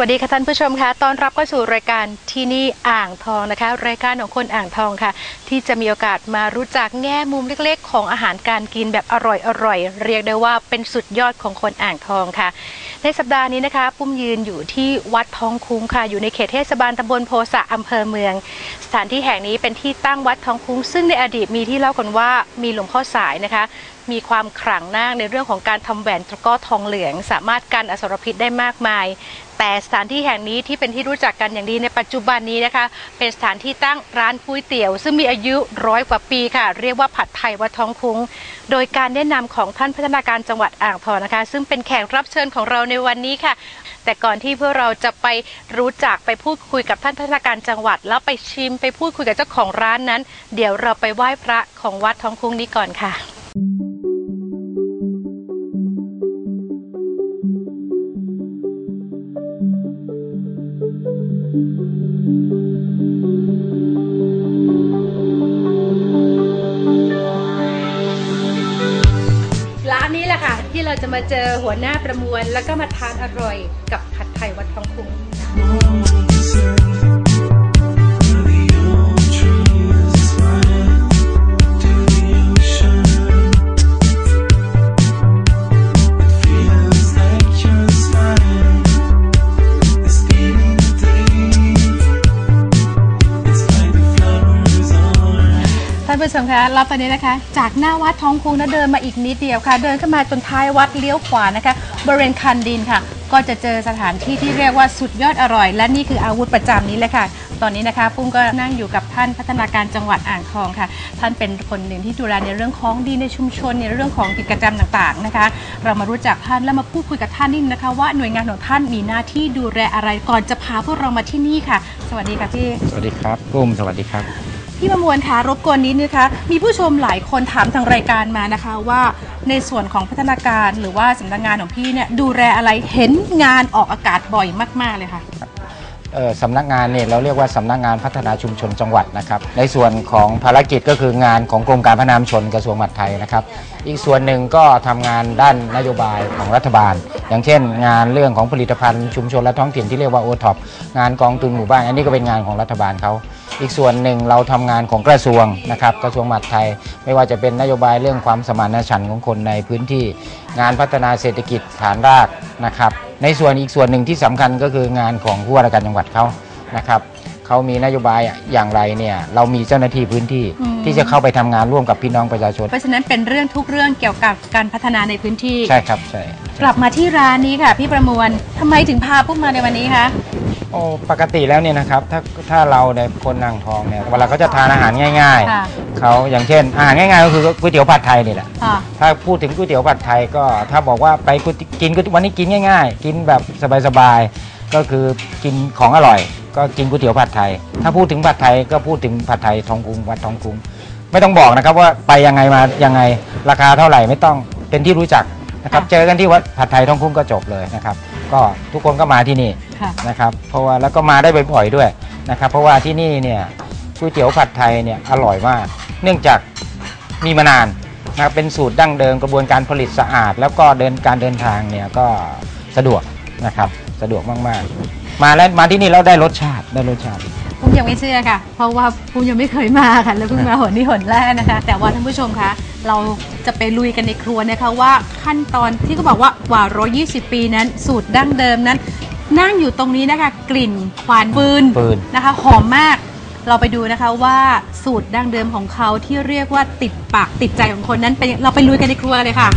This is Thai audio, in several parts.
วัสดีค่ะท่านผู้ชมคะต้อนรับเข้าสู่รายการที่นี่อ่างทองนะคะ รายการของคนอ่างทองค่ะ ที่จะมีโอกาสมารู้จักแง่มุมเล็กๆ ของอาหารการกินแบบอร่อยๆเรียกได้ว่าเป็นสุดยอดของคนอ่างทองค่ะ ในสัปดาห์นี้นะคะ ปุ้มยืนอยู่ที่วัดทองคุ้งค่ะ อยู่ในเขตเทศบาลตำบลโพสะอำเภอเมือง สถานที่แห่งนี้เป็นที่ตั้งวัดทองคุ้ง ซึ่งในอดีตมีที่เล่ากันว่ามีหลวงพ่อสายนะคะมีความขลังมากในเรื่องของการทำแหวนตะก้อทองเหลือง สามารถกันอสรพิษได้มากมาย แต่สถานที่แห่งนี้ที่เป็นที่รู้จักกันอย่างดีในปัจจุบันนี้นะคะ เป็นสถานที่ตั้งร้านก๋วยเตี๋ยว ซึ่งมีอายุร้อยกว่าปีค่ะ เรียกว่าผัดไทยวัดท้องคุ้ง โดยการแนะนำของท่านพัฒนาการจังหวัดอ่างทองนะคะ ซึ่งเป็นแขกรับเชิญของเราในวันนี้ค่ะ แต่ก่อนที่เพื่อเราจะไปรู้จักไปพูดคุยกับท่านพัฒนาการจังหวัด แล้วไปชิมไปพูดคุยกับเจ้าของร้านนั้น เดี๋ยวเราไปไหว้พระของวัดท้องคุ้งนี้ก่อนค่ะ มาเจอหัวหน้าประมวล แล้วก็มาทานอร่อยกับ คะรับตอนนี้นะคะ จากหน้าวัดท้องคุ้งนะเดินมาอีกนิดเดียวค่ะ เดินเข้ามาจนท้ายวัดเลี้ยวขวานะคะ บริเวณคันดินค่ะ ก็จะเจอสถานที่ที่เรียกว่าสุดยอดอร่อย และนี่คืออาวุธประจำนี้เลยค่ะ ตอนนี้นะคะ ปุ้มก็นั่งอยู่กับท่านพัฒนาการจังหวัดอ่างทองค่ะ ท่านเป็นคนหนึ่งที่ดูแลในเรื่องของดีในชุมชนในเรื่องของกิจกรรมต่างๆนะคะ เรามารู้จักท่านและมาพูดคุยกับท่านนิดนึงนะคะ ว่าหน่วยงานของท่านมีหน้าที่ดูแลอะไรก่อนจะพาพวกเรามาที่นี่ค่ะ สวัสดีค่ะพี่ สวัสดีครับปุ้มสวัสดีครับ พี่ประมวลคะรบกวนนิดนึงคะ มีผู้ชมหลายคนถามทางรายการมานะคะว่าในส่วนของพัฒนาการหรือว่าสำนักงานของพี่เนี่ยดูแลอะไรเห็นงานออกอากาศบ่อยมาก ๆ เลยค่ะ เอ่อสำนักงานเนี่ยเราเรียกว่าสำนักงานพัฒนาชุมชนจังหวัดนะครับในส่วนของภารกิจก็คืองานของกรมการพัฒนามชนกระทรวงมหาดไทยนะครับ อีกส่วนหนึ่งก็ทำงานด้านนโยบายของรัฐบาล อย่างเช่น งานเรื่องของผลิตภัณฑ์ชุมชนและท้องถิ่นที่เรียกว่าโอท็อปงานกองทุนหมู่บ้านอันนี้ก็เป็นงานของรัฐบาลเขา อีกส่วนหนึ่งเราทำงานของกระทรวงนะครับกระทรวงมหาดไทย ไม่ว่าจะเป็นนโยบายเรื่องความสมานฉันท์ของคนในพื้นที่ งานพัฒนาเศรษฐกิจฐานรากนะครับ ในส่วนอีกส่วนหนึ่งที่สำคัญก็คืองานของผู้ว่าราชการจังหวัดเขานะครับ เขามีนโยบายอย่างไรเนี่ยเรามีเจ้าหน้าที่พื้นที่อืม ที่จะเข้าไปทำงานร่วมกับพี่น้องประชาชน เพราะฉะนั้นเป็นเรื่องทุกเรื่องเกี่ยวกับการพัฒนาในพื้นที่ ใช่ครับใช่กลับมาที่ร้านนี้ค่ะ พี่ประมวลทำไมถึงพาปุ้มมาในวันนี้คะ โอ้ปกติแล้วเนี่ยนะครับถ้าถ้าเราในคนนางทองเนี่ยเวลาเขาจะทานอาหารง่าย ค่ะ ๆเขาอย่างเช่นอาหารง่ายๆก็คือก๋วยเตี๋ยวผัดไทยนี่แหละค่ะถ้าพูดถึงก๋วยเตี๋ยวผัดไทยก็ถ้าบอกว่าไปก๋วยเตี๋ยวกินก๋วยวันนี้กินง่าย ๆ กินแบบสบายๆก็คือกินของอร่อย ก็กินก๋วยเตี๋ยวผัดไทย ถ้าพูดถึงผัดไทยก็พูดถึงผัดไทยทองกรุงวัดทองกรุง ไม่ต้องบอกนะครับว่าไปยังไงมายังไงราคาเท่าไหร่ไม่ต้องเป็นที่รู้จักนะครับค่ะเจอกันที่วัดผัดไทยทองกรุงก็จบเลยนะครับ ก็ทุกคนก็มาที่นี่ค่ะ นะครับ เพราะว่าแล้วก็มาได้บ่อยๆด้วยนะครับ เพราะว่าที่นี่เนี่ยก๋วยเตี๋ยวผัดไทยเนี่ยอร่อยมาก เนื่องจากมีมานานนะครับเป็นสูตรดั้งเดิมกระบวนการผลิตสะอาด แล้วก็เดินการเดินทางเนี่ยก็สะดวกนะครับ สะดวกมากๆ มาแล้วมาที่นี่แล้วได้รสชาติได้รสชาติ ปุ้มยังไม่เชื่อค่ะ เพราะว่าปุ้มยังไม่เคยมาค่ะ แล้วเพิ่งมาหนนี้หนแรกนะคะ แต่ว่าท่านผู้ชมคะเราจะไปลุยกันในครัวนะคะว่าขั้นตอนที่เขาบอกว่ากว่า 120 ปีนั้น สูตรดั้งเดิมนั้น นั่งอยู่ตรงนี้นะคะ กลิ่นควันฟืนฟืน นะคะหอมมาก เราไปดูนะคะว่าสูตรดั้งเดิมของเขาที่เรียกว่าติดปากติดใจของคนนั้นเป็นเราไปลุยกันในครัวเลยค่ะ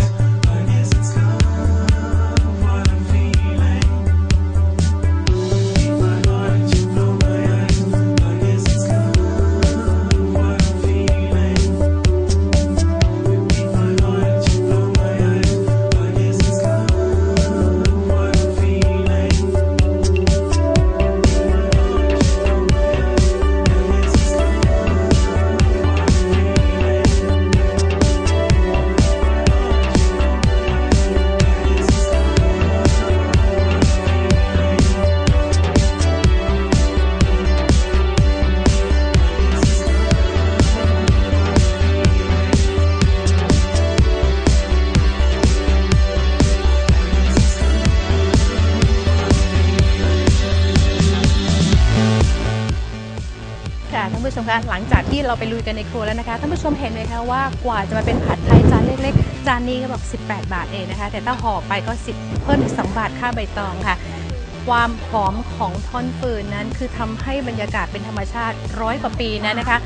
ค่ะท่านผู้ชมคะหลังจากที่เราไปลุยกันในครัวแล้วนะคะท่านผู้ชมเห็นไหมคะว่ากว่าจะมาเป็นผัดไทยจานเล็กๆ จานนี้ก็แบบ 18 บาทเองนะคะ แต่ถ้าห่อไปก็ 10 เพิ่มอีก2บาทค่าใบตองค่ะ ความหอมของท่อนฟืนนั้นคือทำให้บรรยากาศเป็นธรรมชาติร้อยกว่าปีนั้นนะคะ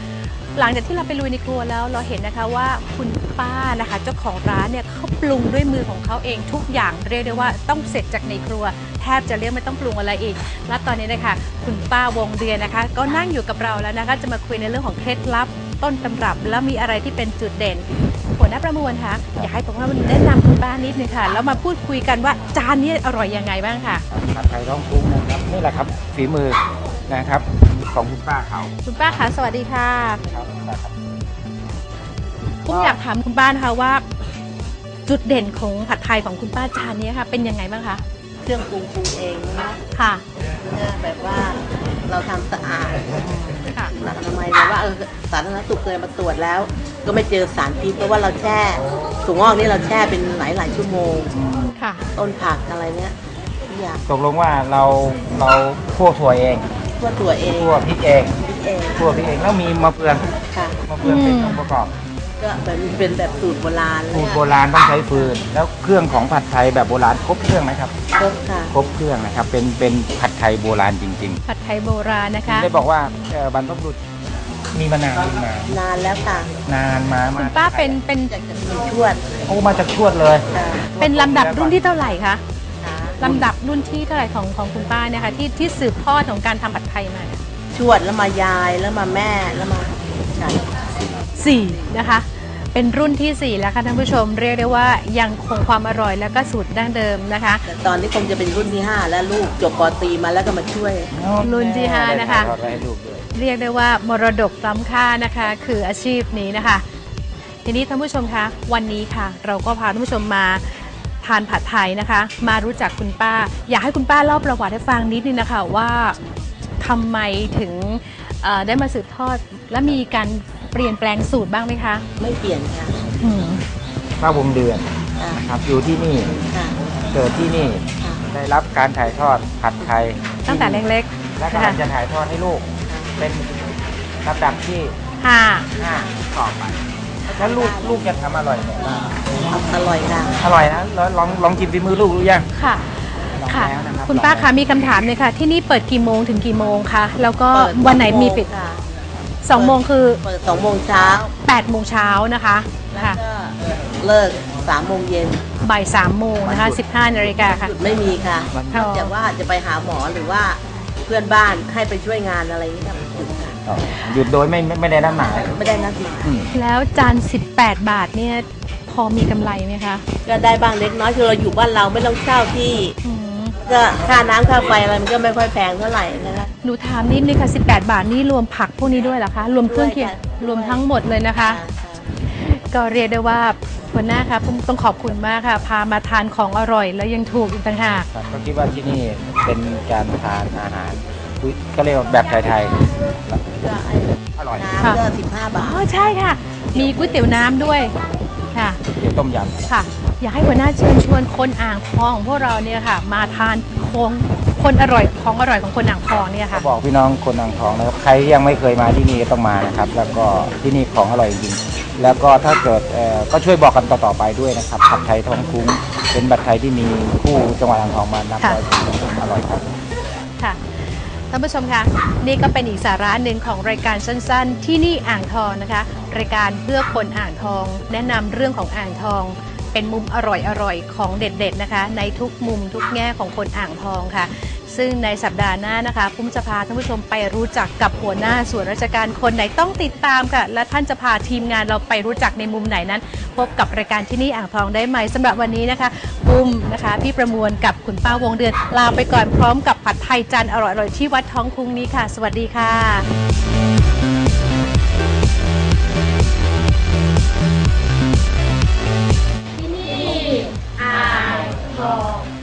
หลังจากที่เราไปลุยในครัวแล้วเราเห็นนะคะว่าคุณป้านะคะเจ้าของร้านเนี่ยเขาปรุงด้วยมือของเขาเองทุกอย่างเรียกได้ว่าต้องเสร็จจากในครัว แทบจะเรียกไม่ต้องปรุงอะไรอีก และตอนนี้นะคะคุณป้าวงเดือนนะคะ ก็นั่งอยู่กับเราแล้วนะคะจะมาคุยในเรื่องของเคล็ดลับ ต้นตำรับแล้วมีอะไรที่เป็นจุดเด่นหัวหน้าประมวลคะอยากให้ผมว่ามันแนะนำคุณป้านิดนึงค่ะแล้วมาพูดคุยกันว่าจานนี้อร่อยยังไงบ้างค่ะผัดไทยท้องคุ้งนะครับนี่แหละครับฝีมือนะครับ ของคุณป้าเขาคุณป้าคะสวัสดีค่ะครับนะครับผมอยากถามคุณป้านะคะว่า จุดเด่นของผัดไทยของคุณป้าจานนี้ค่ะเป็นยังไงบ้างคะเครื่องปรุงปรุงเองนะค่ะเนี่ยแบบว่าเราทำสะอาดค่ะหลักอนามัยแบบว่าเออสาธารณสุขเคยมาตรวจแล้ว ก็ไม่เจอสารพิษเพราะว่าเราแช่ถั่วงอกนี่เราแช่เป็นหลายหลายๆชั่วโมงค่ะ ต้นผักอะไรเนี้ยทุกอย่างตกลงว่าเราเราคั่วถั่วเอง ทั่วตัวเองคั่วพริกเองพริกเองคั่วพริกเองแล้วมีมะเฟืองค่ะมะเฟืองเป็นองค์ประกอบ ก็แบบเป็นแบบสูตรโบราณสูเนี่ตรยโบราณต้องใช้ฟืน แล้วเครื่องของผัดไทยแบบโบราณครบเครื่องไหมครับครบค่ะครบเครื่องนะครับเป็นเป็นผัดไทยโบราณจริงผัดไทยโบราณนะคะๆได้บอกว่าเอ่อบรรพบุรุษมีมานานมีมานนานแล้วค่ะ นานมาคุมาณป้าเป็นเป็นจากจะมีชวดโอ้มาจากชวดเลยค่ะเป็นลำดับรุ่นที่เท่าไหร่คะค่ะ ลำดับรุ่นที่เท่าไหร่ของของคุณป้าเนี่ยค่ะที่ที่สืบทอดของการทำผัดไทยมาเนี่ยชวดแล้วมายายแล้วมาแม่แล้วมาฉันสี่นะคะ เป็นรุ่นที่สี่แล้วค่ะท่านผู้ชมเรียกได้ว่ายังคงความอร่อยแล้วก็สูตรดั้งเดิมนะคะ แต่ตอนนี้คงจะเป็นรุ่นที่ 5 แล้วลูกจบปตรีมาแล้วก็มาช่วย รุ่นที่ห้านะคะ ได้ถ่ายทอดไว้ให้ลูกด้วย เรียกได้ว่ามรดกล้ำค่านะคะ คืออาชีพนี้นะคะ ทีนี้ท่านผู้ชมคะวันนี้ค่ะ เราก็พาท่านผู้ชมมา ทานผัดไทยนะคะ มารู้จักคุณป้า อยากให้คุณป้าเล่าประวัติให้ฟังนิดนึงนะคะว่าทำไมถึงเอ่อได้มาสืบทอดและมีการเปลี่ยนแปลงสูตรบ้างไหมคะไม่เปลี่ยนค่ะอืมป้าวงเดือนค่ะนะครับ อยู่ที่นี่ค่ะเกิดที่นี่ค่ะได้รับการถ่ายทอดผัดไทยตั้งแต่เล็กและๆกำนะลัคะงจะถ่ายทอดให้ลูกเป็นลำดับที่ห้า5ต่อไป แล้วลูกลูกจะทำอร่อยไหมอร่อยค่ะอร่อยนะแล้วลองลองกินฝีมือลูกดูยังค่ะ ลองค่ะ แล้วนะครับคุณป้าลองคะแล้วมีคำถามเลยค่ะ ที่นี่เปิดกี่โมงถึงกี่โมงคะ แล้วก็เปิดวันไหนมีปิดค่ะ2โมงคือเปิด2โมงเช้า8โมงเช้านะคะแล้วค่ะก็เลิก3โมงเย็นบ่าย3โมงนะคะ15นาฬิกาค่ะ หยุดไม่มีค่ะมัน ค่ะ แต่ว่าจะไปหาหมอหรือว่าเพื่อนบ้านให้ไปช่วยงานอะไรอย่างเงี้ยหยุดค่ะ หยุดโดยไม่ไม่ไม่ได้นัดหมายไม่ได้นัดหมายอืมแล้วจาน 18 บาทเนี่ยพอมีกำไรไหมคะก็ได้บ้างเล็กน้อยคือเราอยู่บ้านเราไม่ต้องเช่าที่ อืมก็ค่าน้ำค่าไฟอะไรมันก็ไม่ค่อยแพงเท่าไหร่นะคะหนูถามนิดนึงค่ะ 18 บาทนี่รวมผักพวกนี้ด้วยเหรอคะ รวมเครื่องเคียงด้วยค่ะรวมทั้งหมดเลยนะคะ ก็เรียกได้ว่าหัวหน้าคะผมต้องขอบคุณมากค่ะ พามาทานของอร่อยแล้วยังถูกอีกต่างหากครับก็คิดว่าที่นี่เป็นการทานอาหาร ก็เรียกว่าแบบไทยก็ไอ้ๆอร่อยน้ำก็15บาอ๋อทใช่ค่ะ มีก๋วยเตี๋ยวน้ำด้วยค่ะ เดี๋ยวต้มยำ ค่ะ อยากให้หัวหน้าเชิญชวนคนอ่างทองของพวกเราเนี่ยค่ะ มาทานของคนอร่อยของอร่อยของคนอ่างทองเนี่ยก็ค่ะ บอกพี่น้องคนอ่างทองนะครับ ใครยังไม่เคยมาที่นี่ก็ต้องมานะครับ แล้วก็ที่นี่ของอร่อยจริง แล้วก็ถ้าเกิดเอ่อก็ช่วยบอกกันต่อๆไปด้วยนะครับ ผัดไทยทองคุ้ง เป็นบัตรไทยที่มีคู่จังหวัดอ่างทองมานับค่ะร้อยปีอร่อยครับ ค่ะ ท่านผู้ชมคะนี่ก็เป็นอีกสาระหนึ่งของรายการสั้นๆ ที่นี่อ่างทองนะคะ รายการเพื่อคนอ่างทอง แนะนำเรื่องของอ่างทอง เป็นมุมอร่อยๆของเด็ดๆนะคะ ในทุกมุมทุกแง่ของคนอ่างทองค่ะ ซึ่งในสัปดาห์หน้านะคะปุ้มจะพาท่านผู้ชมไปรู้จักกับหัวหน้าส่วนราชการคนไหนต้องติดตามค่ะ และท่านจะพาทีมงานเราไปรู้จักในมุมไหนนั้น พบกับรายการที่นี่อ่างทองได้ไหมสำหรับวันนี้นะคะปุ้มนะคะ พี่ประมวลกับคุณป้าวงเดือนลาไปก่อนพร้อมกับผัดไทยจานอร่อยๆที่วัดท้องคุ้งนี้ค่ะ สวัสดีค่ะ่อ่างทอง